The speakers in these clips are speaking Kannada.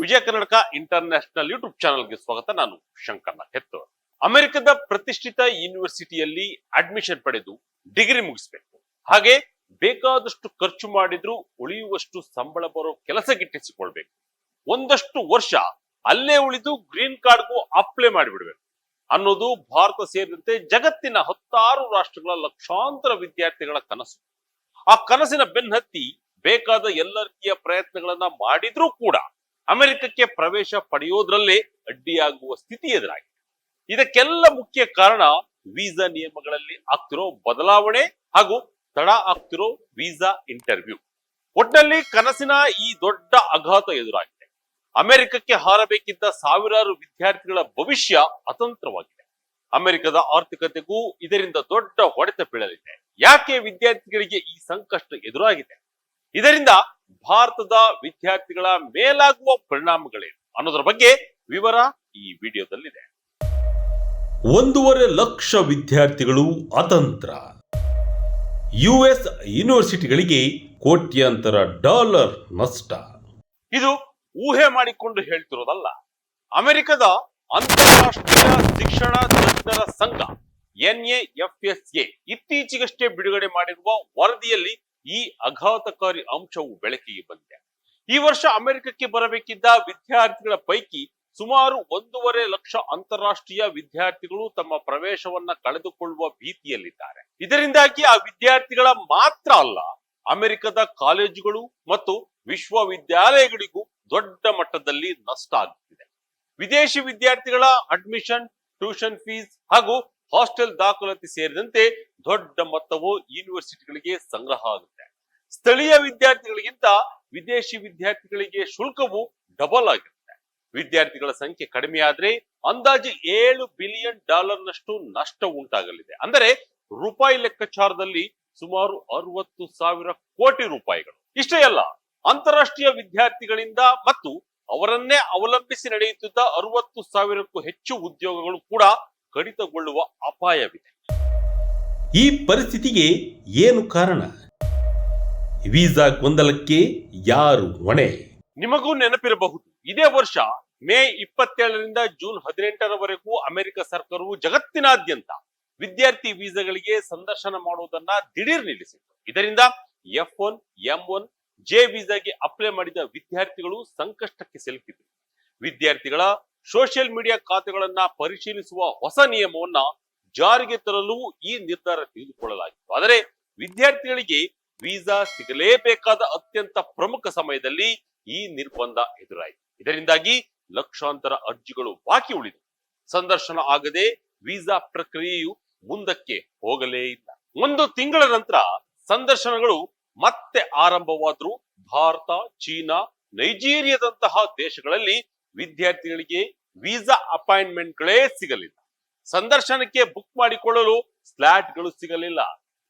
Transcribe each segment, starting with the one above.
ವಿಜಯ ಕರ್ನಾಟಕ ಇಂಟರ್ನ್ಯಾಷನಲ್ ಯೂಟ್ಯೂಬ್ ಚಾನಲ್ಗೆ ಸ್ವಾಗತ. ನಾನು ಶಂಕರ್ನ ಹೆತ್ತು ಅಮೆರಿಕದ ಪ್ರತಿಷ್ಠಿತ ಯೂನಿವರ್ಸಿಟಿಯಲ್ಲಿ ಅಡ್ಮಿಷನ್ ಪಡೆದು ಡಿಗ್ರಿ ಮುಗಿಸ್ಬೇಕು. ಹಾಗೆ ಬೇಕಾದಷ್ಟು ಖರ್ಚು ಮಾಡಿದ್ರು ಉಳಿಯುವಷ್ಟು ಸಂಬಳ ಬರೋ ಕೆಲಸ ಗಿಟ್ಟಿಸಿಕೊಳ್ಬೇಕು ಒಂದಷ್ಟು ವರ್ಷ ಅಲ್ಲೇ ಉಳಿದು ಗ್ರೀನ್ ಕಾರ್ಡ್ಗೂ ಅಪ್ಲೈ ಮಾಡಿಬಿಡ್ಬೇಕು. ಅನ್ನೋದು ಭಾರತ ಸೇರಿದಂತೆ ಜಗತ್ತಿನ ಹತ್ತಾರು ರಾಷ್ಟ್ರಗಳ ಲಕ್ಷಾಂತರ ವಿದ್ಯಾರ್ಥಿಗಳ ಕನಸು. ಆ ಕನಸಿನ ಬೆನ್ನತ್ತಿ ಬೇಕಾದ ಎಲ್ಲ ರೀತಿಯ ಪ್ರಯತ್ನಗಳನ್ನ ಮಾಡಿದ್ರೂ ಕೂಡ ಅಮೆರಿಕಕ್ಕೆ ಪ್ರವೇಶ ಪಡೆಯೋದ್ರಲ್ಲೇ ಅಡ್ಡಿಯಾಗುವ ಸ್ಥಿತಿ ಎದುರಾಗಿದೆ. ಇದಕ್ಕೆಲ್ಲ ಮುಖ್ಯ ಕಾರಣ ವೀಸಾ ನಿಯಮಗಳಲ್ಲಿ ಆಗ್ತಿರೋ ಬದಲಾವಣೆ ಹಾಗೂ ತಡ ಆಗ್ತಿರೋ ವೀಸಾ ಇಂಟರ್ವ್ಯೂ. ಒಟ್ನಲ್ಲಿ ಕನಸಿನ ಈ ದೊಡ್ಡ ಆಘಾತ ಎದುರಾಗಿದೆ. ಅಮೆರಿಕಕ್ಕೆ ಹಾರಬೇಕಿದ್ದ ಸಾವಿರಾರು ವಿದ್ಯಾರ್ಥಿಗಳ ಭವಿಷ್ಯ ಅತಂತ್ರವಾಗಿದೆ. ಅಮೆರಿಕದ ಆರ್ಥಿಕತೆಗೂ ಇದರಿಂದ ದೊಡ್ಡ ಹೊಡೆತ ಬೀಳಲಿದೆ. ಯಾಕೆ ವಿದ್ಯಾರ್ಥಿಗಳಿಗೆ ಈ ಸಂಕಷ್ಟ ಎದುರಾಗಿದೆ? ಇದರಿಂದ ಭಾರತದ ವಿದ್ಯಾರ್ಥಿಗಳ ಮೇಲಾಗುವ ಪರಿಣಾಮಗಳೇನು ಅನ್ನೋದ್ರ ಬಗ್ಗೆ ವಿವರ ಈ ವಿಡಿಯೋದಲ್ಲಿದೆ. ಒಂದೂವರೆ ಲಕ್ಷ ವಿದ್ಯಾರ್ಥಿಗಳು ಅತಂತ್ರ. ಯುಎಸ್ ಯೂನಿವರ್ಸಿಟಿಗಳಿಗೆ ಕೋಟ್ಯಾಂತರ ಡಾಲರ್ ನಷ್ಟ. ಇದು ಊಹೆ ಮಾಡಿಕೊಂಡು ಹೇಳ್ತಿರೋದಲ್ಲ. ಅಮೆರಿಕದ ಅಂತಾರಾಷ್ಟ್ರೀಯ ಶಿಕ್ಷಣ ತಜ್ಞರ ಸಂಘ ಎ ಇತ್ತೀಚೆಗಷ್ಟೇ ಬಿಡುಗಡೆ ಮಾಡಿರುವ ವರದಿಯಲ್ಲಿ ಈ ಆಘಾತಕಾರಿ ಅಂಶವು ಬೆಳಕಿಗೆ ಬಂದಿದೆ ಈ ವರ್ಷ ಅಮೆರಿಕಕ್ಕೆ ಬರಬೇಕಿದ್ದ ವಿದ್ಯಾರ್ಥಿಗಳ ಪೈಕಿ ಸುಮಾರು ಒಂದೂವರೆ ಲಕ್ಷ ಅಂತಾರಾಷ್ಟ್ರೀಯ ವಿದ್ಯಾರ್ಥಿಗಳು ತಮ್ಮ ಪ್ರವೇಶವನ್ನ ಕಳೆದುಕೊಳ್ಳುವ ಭೀತಿಯಲ್ಲಿದ್ದಾರೆ. ಇದರಿಂದಾಗಿ ಆ ವಿದ್ಯಾರ್ಥಿಗಳ ಮಾತ್ರ ಅಲ್ಲ, ಅಮೆರಿಕದ ಕಾಲೇಜುಗಳು ಮತ್ತು ವಿಶ್ವವಿದ್ಯಾಲಯಗಳಿಗೂ ದೊಡ್ಡ ಮಟ್ಟದಲ್ಲಿ ನಷ್ಟ ಆಗುತ್ತಿದೆ ವಿದೇಶಿ ವಿದ್ಯಾರ್ಥಿಗಳ ಅಡ್ಮಿಷನ್, ಟ್ಯೂಷನ್ ಫೀಸ್ ಹಾಗೂ ಹಾಸ್ಟೆಲ್ ದಾಖಲಾತಿ ಸೇರಿದಂತೆ ದೊಡ್ಡ ಮೊತ್ತವು ಯೂನಿವರ್ಸಿಟಿಗಳಿಗೆ ಸಂಗ್ರಹ ಆಗುತ್ತೆ. ಸ್ಥಳೀಯ ವಿದ್ಯಾರ್ಥಿಗಳಿಗಿಂತ ವಿದೇಶಿ ವಿದ್ಯಾರ್ಥಿಗಳಿಗೆ ಶುಲ್ಕವು ಡಬಲ್ ಆಗಿರುತ್ತೆ. ವಿದ್ಯಾರ್ಥಿಗಳ ಸಂಖ್ಯೆ ಕಡಿಮೆ ಆದ್ರೆ ಅಂದಾಜು ಏಳು ಬಿಲಿಯನ್ ಡಾಲರ್ ನಷ್ಟು ನಷ್ಟ ಉಂಟಾಗಲಿದೆ. ಅಂದರೆ ರೂಪಾಯಿ ಲೆಕ್ಕಾಚಾರದಲ್ಲಿ ಸುಮಾರು ಅರವತ್ತು ಸಾವಿರ ಕೋಟಿ ರೂಪಾಯಿಗಳು. ಇಷ್ಟೇ ಅಲ್ಲ, ಅಂತಾರಾಷ್ಟ್ರೀಯ ವಿದ್ಯಾರ್ಥಿಗಳಿಂದ ಮತ್ತು ಅವರನ್ನೇ ಅವಲಂಬಿಸಿ ನಡೆಯುತ್ತಿದ್ದ ಅರವತ್ತು ಸಾವಿರಕ್ಕೂ ಹೆಚ್ಚು ಉದ್ಯೋಗಗಳು ಕೂಡ ಕಡಿತಗೊಳ್ಳುವ ಅಪಾಯವಿದೆ. ಈ ಪರಿಸ್ಥಿತಿಗೆ ಏನು ಕಾರಣ? ವೀಸಾ ಗೊಂದಲಕ್ಕೆ ಯಾರು ಹೊಣೆ? ನಿಮಗೂ ನೆನಪಿರಬಹುದು ಇದೇ ವರ್ಷ ಮೇ ಇಪ್ಪತ್ತೇಳರಿಂದ ಜೂನ್ ಹದಿನೆಂಟರವರೆಗೂ ಅಮೆರಿಕ ಸರ್ಕಾರವು ಜಗತ್ತಿನಾದ್ಯಂತ ವಿದ್ಯಾರ್ಥಿ ವೀಸಾಗಳಿಗೆ ಸಂದರ್ಶನ ಮಾಡುವುದನ್ನ ದಿಢೀರ್ ನಿಲ್ಲಿಸಿತ್ತು. ಇದರಿಂದ F one M one J ವೀಸಾಗೆ apply ಮಾಡಿದ ವಿದ್ಯಾರ್ಥಿಗಳು ಸಂಕಷ್ಟಕ್ಕೆ ಸಿಲುಕಿದ್ರು. ವಿದ್ಯಾರ್ಥಿಗಳ ಸೋಷಿಯಲ್ ಮೀಡಿಯಾ ಖಾತೆಗಳನ್ನ ಪರಿಶೀಲಿಸುವ ಹೊಸ ನಿಯಮವನ್ನ ಜಾರಿಗೆ ತರಲು ಈ ನಿರ್ಧಾರ ತೆಗೆದುಕೊಳ್ಳಲಾಗಿತ್ತು. ಆದರೆ ವಿದ್ಯಾರ್ಥಿಗಳಿಗೆ ವೀಸಾ ಸಿಗಲೇಬೇಕಾದ ಅತ್ಯಂತ ಪ್ರಮುಖ ಸಮಯದಲ್ಲಿ ಈ ನಿರ್ಬಂಧ ಎದುರಾಯಿತು. ಇದರಿಂದಾಗಿ ಲಕ್ಷಾಂತರ ಅರ್ಜಿಗಳು ಬಾಕಿ ಉಳಿದವು. ಸಂದರ್ಶನ ಆಗದೆ ವೀಸಾ ಪ್ರಕ್ರಿಯೆಯು ಮುಂದಕ್ಕೆ ಹೋಗಲೇ ಇಲ್ಲ. ಒಂದು ತಿಂಗಳ ನಂತರ ಸಂದರ್ಶನಗಳು ಮತ್ತೆ ಆರಂಭವಾದರೂ ಭಾರತ, ಚೀನಾ, ನೈಜೀರಿಯಾದಂತಹ ದೇಶಗಳಲ್ಲಿ ವಿದ್ಯಾರ್ಥಿಗಳಿಗೆ ವೀಸಾ ಅಪಾಯಿಂಟ್ಮೆಂಟ್ಗಳೇ ಸಿಗಲಿಲ್ಲ. ಸಂದರ್ಶನಕ್ಕೆ ಬುಕ್ ಮಾಡಿಕೊಳ್ಳಲು ಸ್ಲಾಟ್ಗಳು ಸಿಗಲಿಲ್ಲ.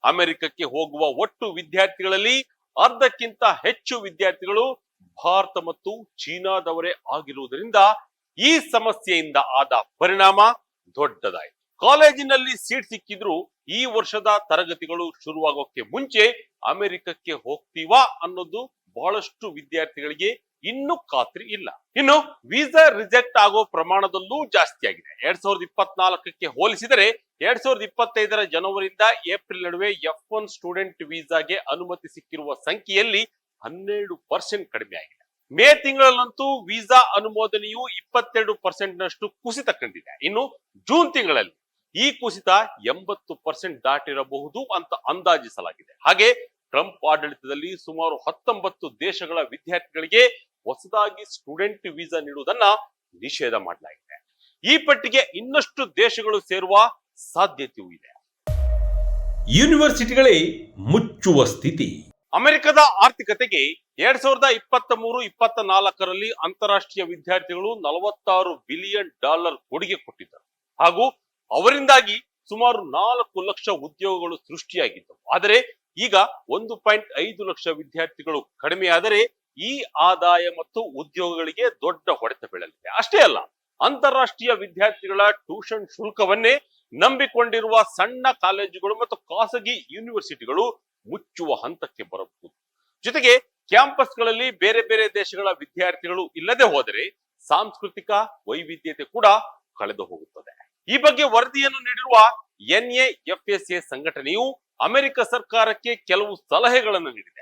ಅಮೆರಿಕಕ್ಕೆ ಹೋಗುವ ಒಟ್ಟು ವಿದ್ಯಾರ್ಥಿಗಳಲ್ಲಿ ಅರ್ಧಕ್ಕಿಂತ ಹೆಚ್ಚು ವಿದ್ಯಾರ್ಥಿಗಳು ಭಾರತ ಮತ್ತು ಚೀನಾದವರೇ ಆಗಿರುವುದರಿಂದ ಈ ಸಮಸ್ಯೆಯಿಂದ ಆದ ಪರಿಣಾಮ ದೊಡ್ಡದಾಯಿತು. ಕಾಲೇಜಿನಲ್ಲಿ ಸೀಟ್ ಸಿಕ್ಕಿದ್ರು ಈ ವರ್ಷದ ತರಗತಿಗಳು ಶುರುವಾಗೋಕೆ ಮುಂಚೆ ಅಮೆರಿಕಕ್ಕೆ ಹೋಗ್ತೀವಾ ಅನ್ನೋದು ಬಹಳಷ್ಟು ವಿದ್ಯಾರ್ಥಿಗಳಿಗೆ ಇನ್ನೂ ಖಾತ್ರಿ ಇಲ್ಲ. ಇನ್ನು ವೀಸಾ ರಿಜೆಕ್ಟ್ ಆಗೋ ಪ್ರಮಾಣದಲ್ಲೂ ಜಾಸ್ತಿ ಆಗಿದೆ. ಎರಡ್ ಸಾವಿರದ ಇಪ್ಪತ್ನಾಲ್ಕಕ್ಕೆ ಹೋಲಿಸಿದರೆ ಎರಡ್ ಸಾವಿರದ ಇಪ್ಪತ್ತೈದರ ಜನವರಿಯಿಂದ ಏಪ್ರಿಲ್ ನಡುವೆ ಎಫ್ ಒನ್ ಸ್ಟೂಡೆಂಟ್ ವೀಸಾಗೆ ಅನುಮತಿ ಸಿಕ್ಕಿರುವ ಸಂಖ್ಯೆಯಲ್ಲಿ ಹನ್ನೆರಡು ಪರ್ಸೆಂಟ್ ಕಡಿಮೆ ಆಗಿದೆ. ಮೇ ತಿಂಗಳಲ್ಲಂತೂ ವೀಸಾ ಅನುಮೋದನೆಯು ಇಪ್ಪತ್ತೆರಡು ಪರ್ಸೆಂಟ್ ನಷ್ಟು ಕುಸಿತ ಕಂಡಿದೆ. ಇನ್ನು ಜೂನ್ ತಿಂಗಳಲ್ಲಿ ಈ ಕುಸಿತ ಎಂಬತ್ತು ಪರ್ಸೆಂಟ್ ದಾಟಿರಬಹುದು ಅಂತ ಅಂದಾಜಿಸಲಾಗಿದೆ. ಹಾಗೆ ಟ್ರಂಪ್ ಆಡಳಿತದಲ್ಲಿ ಸುಮಾರು ಹತ್ತೊಂಬತ್ತು ದೇಶಗಳ ವಿದ್ಯಾರ್ಥಿಗಳಿಗೆ ಹೊಸದಾಗಿ ಸ್ಟೂಡೆಂಟ್ ವೀಸಾ ನೀಡುವುದನ್ನ ನಿಷೇಧ ಮಾಡಲಾಗಿದೆ. ಈ ಪಟ್ಟಿಗೆ ಇನ್ನಷ್ಟು ದೇಶಗಳು ಸೇರುವ ಸಾಧ್ಯತೆಯೂ ಇದೆ. ಯೂನಿವರ್ಸಿಟಿಗಳೇ ಮುಚ್ಚುವ ಸ್ಥಿತಿ. ಅಮೆರಿಕದ ಆರ್ಥಿಕತೆಗೆ ಎರಡ್ ಸಾವಿರದ ಇಪ್ಪತ್ತ ಮೂರು ಇಪ್ಪತ್ತ ನಾಲ್ಕರಲ್ಲಿ ಅಂತಾರಾಷ್ಟ್ರೀಯ ವಿದ್ಯಾರ್ಥಿಗಳು ನಲವತ್ತಾರು ಬಿಲಿಯನ್ ಡಾಲರ್ ಕೊಡುಗೆ ಕೊಟ್ಟಿದ್ದರು. ಹಾಗೂ ಅವರಿಂದಾಗಿ ಸುಮಾರು ನಾಲ್ಕು ಲಕ್ಷ ಉದ್ಯೋಗಗಳು ಸೃಷ್ಟಿಯಾಗಿದ್ದವು. ಆದರೆ ಈಗ ಒಂದು ಪಾಯಿಂಟ್ ಐದು ಲಕ್ಷ ವಿದ್ಯಾರ್ಥಿಗಳು ಕಡಿಮೆಯಾದರೆ ಈ ಆದಾಯ ಮತ್ತು ಉದ್ಯೋಗಗಳಿಗೆ ದೊಡ್ಡ ಹೊಡೆತ ಬೀಳಲಿದೆ. ಅಷ್ಟೇ ಅಲ್ಲ, ಅಂತಾರಾಷ್ಟ್ರೀಯ ವಿದ್ಯಾರ್ಥಿಗಳ ಟ್ಯೂಷನ್ ಶುಲ್ಕವನ್ನೇ ನಂಬಿಕೊಂಡಿರುವ ಸಣ್ಣ ಕಾಲೇಜುಗಳು ಮತ್ತು ಖಾಸಗಿ ಯೂನಿವರ್ಸಿಟಿಗಳು ಮುಚ್ಚುವ ಹಂತಕ್ಕೆ ಬರಬಹುದು. ಜೊತೆಗೆ ಕ್ಯಾಂಪಸ್ಗಳಲ್ಲಿ ಬೇರೆ ಬೇರೆ ದೇಶಗಳ ವಿದ್ಯಾರ್ಥಿಗಳು ಇಲ್ಲದೆ ಹೋದರೆ ಸಾಂಸ್ಕೃತಿಕ ವೈವಿಧ್ಯತೆ ಕೂಡ ಕಳೆದು ಹೋಗುತ್ತದೆ. ಈ ಬಗ್ಗೆ ವರದಿಯನ್ನು ನೀಡಿರುವ ಎನ್ಎಎಫ್ಎಸ್ಎ ಸಂಘಟನೆಯು ಅಮೆರಿಕ ಸರ್ಕಾರಕ್ಕೆ ಕೆಲವು ಸಲಹೆಗಳನ್ನು ನೀಡಿದೆ.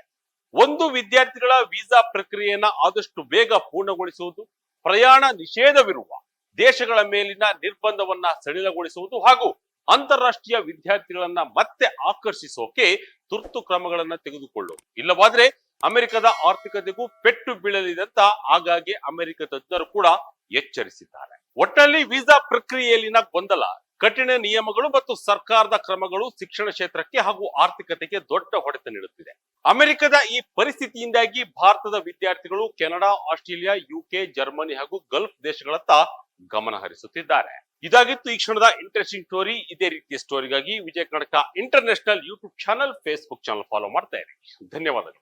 ಒಂದು ವಿದ್ಯಾರ್ಥಿಗಳ ವೀಸಾ ಪ್ರಕ್ರಿಯೆಯನ್ನ ಆದಷ್ಟು ಬೇಗ ಪೂರ್ಣಗೊಳಿಸುವುದು, ಪ್ರಯಾಣ ನಿಷೇಧವಿರುವ ದೇಶಗಳ ಮೇಲಿನ ನಿರ್ಬಂಧವನ್ನ ಸಡಿಲಗೊಳಿಸುವುದು ಹಾಗೂ ಅಂತಾರಾಷ್ಟ್ರೀಯ ವಿದ್ಯಾರ್ಥಿಗಳನ್ನ ಮತ್ತೆ ಆಕರ್ಷಿಸೋಕೆ ತುರ್ತು ಕ್ರಮಗಳನ್ನ ತೆಗೆದುಕೊಳ್ಳುವುದು ಇಲ್ಲವಾದ್ರೆ ಅಮೆರಿಕದ ಆರ್ಥಿಕತೆಗೂ ಪೆಟ್ಟು ಬೀಳಲಿದೆ ಅಂತ ಆಗಾಗ್ಗೆ ಅಮೆರಿಕ ತಜ್ಞರು ಕೂಡ ಎಚ್ಚರಿಸಿದ್ದಾರೆ. ಒಟ್ಟಲ್ಲಿ ವೀಸಾ ಪ್ರಕ್ರಿಯೆಯಲ್ಲಿನ ಗೊಂದಲ ಕಠಿಣ ನಿಯಮಗಳು ಮತ್ತು ಸರ್ಕಾರದ ಕ್ರಮಗಳು ಶಿಕ್ಷಣ ಕ್ಷೇತ್ರಕ್ಕೆ ಹಾಗೂ ಆರ್ಥಿಕತೆಗೆ ದೊಡ್ಡ ಹೊಡೆತ ನೀಡುತ್ತಿದೆ. ಅಮೆರಿಕದ ಈ ಪರಿಸ್ಥಿತಿಯಿಂದಾಗಿ ಭಾರತದ ವಿದ್ಯಾರ್ಥಿಗಳು ಕೆನಡಾ, ಆಸ್ಟ್ರೇಲಿಯಾ, ಯುಕೆ, ಜರ್ಮನಿ ಹಾಗೂ ಗಲ್ಫ್ ದೇಶಗಳತ್ತ ಗಮನ ಹರಿಸುತ್ತಿದ್ದಾರೆ. ಇದಾಗಿತ್ತು ಈ ಕ್ಷಣದ ಇಂಟ್ರೆಸ್ಟಿಂಗ್ ಸ್ಟೋರಿ. ಇದೇ ರೀತಿಯ ಸ್ಟೋರಿಗಾಗಿ Vijaya Karnataka international YouTube channel, Facebook channel follow ಮಾಡ್ತಾ ಇರಿ. ಧನ್ಯವಾದಗಳು.